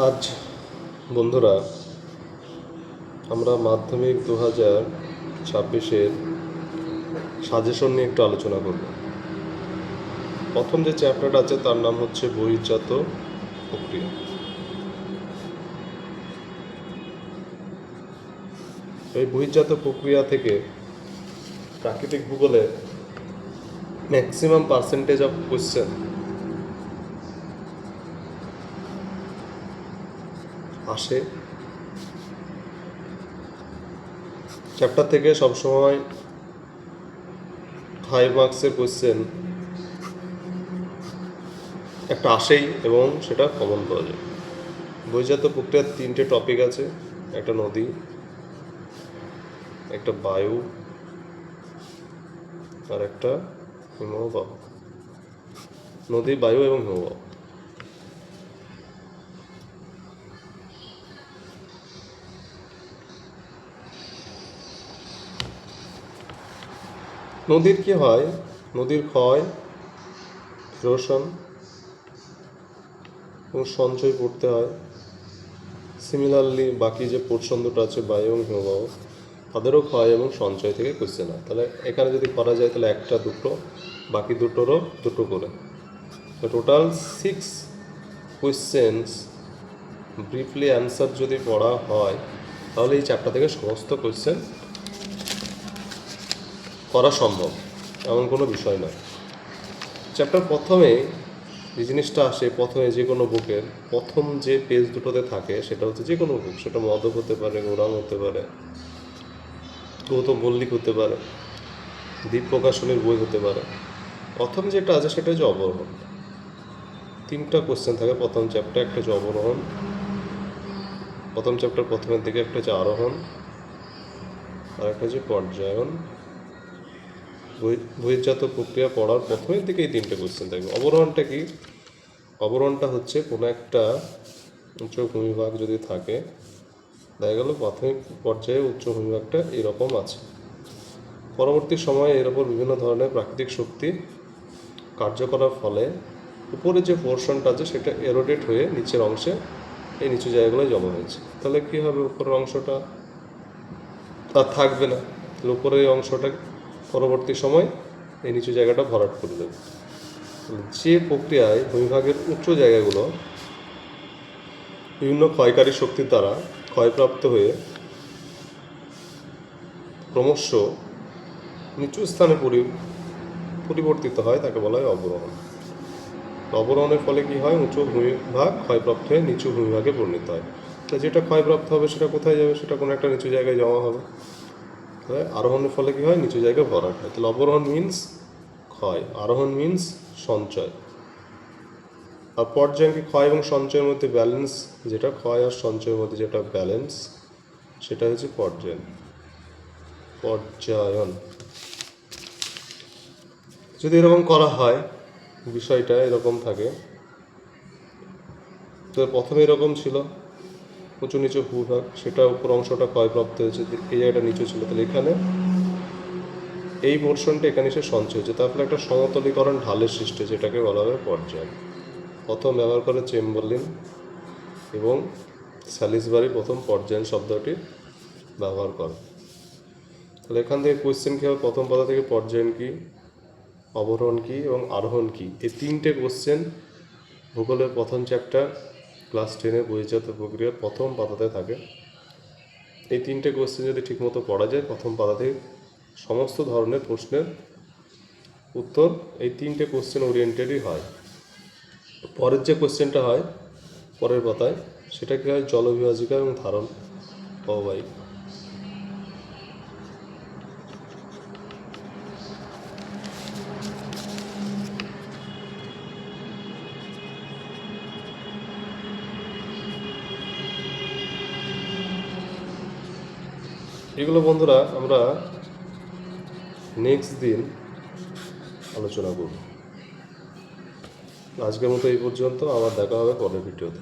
আজ, বন্ধুরা, আমরা মাধ্যমিক দু হাজার ছাব্বিশের সাজেশন নিয়ে একটু আলোচনা করব। প্রথম যে চ্যাপ্টারটা আছে, তার নাম হচ্ছে বহির্জাত প্রক্রিয়া। এই বহির্জাত প্রক্রিয়া থেকে প্রাকৃতিক ভূগোলে ম্যাক্সিমাম পার্সেন্টেজ অফ কোশ্চেন আসে। চ্যাপ্টার থেকে সবসময় ফাইভ মার্কসের কোয়েশ্চেন একটা আসেই এবং সেটা কমন পাওয়া যায়। বহির্জাত প্রক্রিয়ার তিনটে টপিক আছে, একটা নদী, একটা বায়ু, আর একটা হিমবাহ। নদী, বায়ু এবং হিমবাহ। নদীর কি হয়? নদীর ক্ষয় রোশন এবং সঞ্চয় করতে হয়। সিমিলারলি বাকি যে পোর্শন দুটো আছে, বায়ু এবং হিমবাহ, তাদেরও ক্ষয় এবং সঞ্চয় থেকে কোশ্চেন হয় তাহলে এখানে যদি করা যায়, তাহলে একটা, দুটো, বাকি দুটোরও দুটো করে। Total six questions briefly answer যদি পড়া হয়, তাহলে এই চ্যাপ্টার থেকে সমস্ত কোয়েশ্চেন করা সম্ভব, এমন কোনো বিষয় নয়। চ্যাপ্টার প্রথমে যে জিনিসটা আসে, প্রথমে যে কোনো বুকের, প্রথম যে পেজ দুটোতে থাকে, সেটা হচ্ছে যে কোনো বুক। সেটা মদক হতে পারে গোরাম হতে পারে, গৌতম মল্লিক হতে পারে দ্বীপ প্রকাশনের বই হতে পারে। প্রথম যেটা আছে, সেটা হচ্ছে অবরোহণ। তিনটা কোশ্চেন থাকে। প্রথম চ্যাপ্টার একটা হচ্ছে অবরোহণ। প্রথম চ্যাপ্টার প্রথমের দিকে একটা হচ্ছে আরোহণ। আর একটা হচ্ছে পর্যায়ন। বহির্জাত প্রক্রিয়া পড়ার প্রথমের দিকেই তিনটে কোশ্চেন থাকবে। অবরোহণটা কি? অবরোহণটা হচ্ছে কোনো একটা উচ্চ ভূমিভাগ যদি থাকে, দেখা গেল প্রাথমিক পর্যায়ে উচ্চ ভূমিভাগটা এরকম আছে। পরবর্তী সময়ে এর ওপর বিভিন্ন ধরনের প্রাকৃতিক শক্তি কার্য করার ফলে উপরে যে পোর্শনটা আছে সেটা এরোডেট হয়ে নিচের অংশে এই নিচু জায়গাগুলো জমা হয়েছে। তাহলে কী হবে উপরের অংশটা? আর থাকবে না। তাহলে উপরের অংশটা পরবর্তী সময় এই নিচু জায়গাটা ভরাট করে দেবে। যে প্রক্রিয়ায় ভূমিভাগের উচ্চ জায়গাগুলো বিভিন্ন ক্ষয়কারী শক্তির দ্বারা ক্ষয়প্রাপ্ত হয়ে ক্রমশ নিচু স্থানে পরি- পরিবর্তিত হয়, তাকে বলা হয় অবরোহণ। অবরোহণের ফলে কি হয়? উঁচু ভূমিভাগ ক্ষয়প্রাপ্ত হয়ে নিচু ভূমিভাগে পরিণত হয়। তো যেটা ক্ষয়প্রাপ্ত হবে সেটা কোথায় যাবে? সেটা কোনো একটা নিচু জায়গায় জমা হবে। আরোহণের ফলে কি হয়? নিচু জায়গায় ভরাট হয়। তাহলে অবরোহণ মিন্স ক্ষয়, আরোহণ মিন্স সঞ্চয়। আর পর্যায়ন কি ক্ষয় এবং সঞ্চয়ের মধ্যে ব্যালেন্স যেটা, ক্ষয় আর সঞ্চয়ের মধ্যে যেটা ব্যালেন্স সেটা হচ্ছে পর্যায়ন। পর্যায়ন। যদি এরকম করা হয়, বিষয়টা এরকম থাকে। তো প্রথমে এরকম ছিল। উঁচু নিচু ভূভাগ সেটা উপর অংশটা ক্ষয়প্রাপ্ত হয়েছে, এই জায়গাটা নিচু ছিল। তাহলে এখানে এই পোর্শনটা এখানে এসে সঞ্চয় হয়েছে। তারপরে একটা সমতলীকরণ ঢালের সৃষ্টি হয়েছে, এটাকে বলা হবে পর্যায়। প্রথম ব্যবহার করে চেম্বারলিন এবং স্যালিসবারি প্রথম পর্যায়ন শব্দটি ব্যবহার করে। তাহলে এখান থেকে কোয়েশ্চেন কী হবে? প্রথম পাতা থেকে পর্যায়ন কী, অবরোহণ কী এবং আরোহণ কী? এই তিনটে কোশ্চেন ভূগোলের প্রথম চ্যাপ্টার ক্লাস টেনে বহির্জাত প্রক্রিয়া প্রথম পাতাতে থাকে। এই তিনটে কোশ্চেন যদি ঠিকমতো পড়া যায়, প্রথম পাতা থেকে সমস্ত ধরনের প্রশ্নের উত্তর এই তিনটে কোশ্চেন ওরিয়েন্টেডই হয়। পরের যে কোশ্চেনটা হয়, পরের পাতায় সেটা কি হয় জলবিভাজিকা এবং ধারণ অবায়িক এগুলো বন্ধুরা আমরা নেক্সট দিন আলোচনা করব। আজকের মতো এই পর্যন্ত, আবার দেখা হবে পরের ভিডিওতে।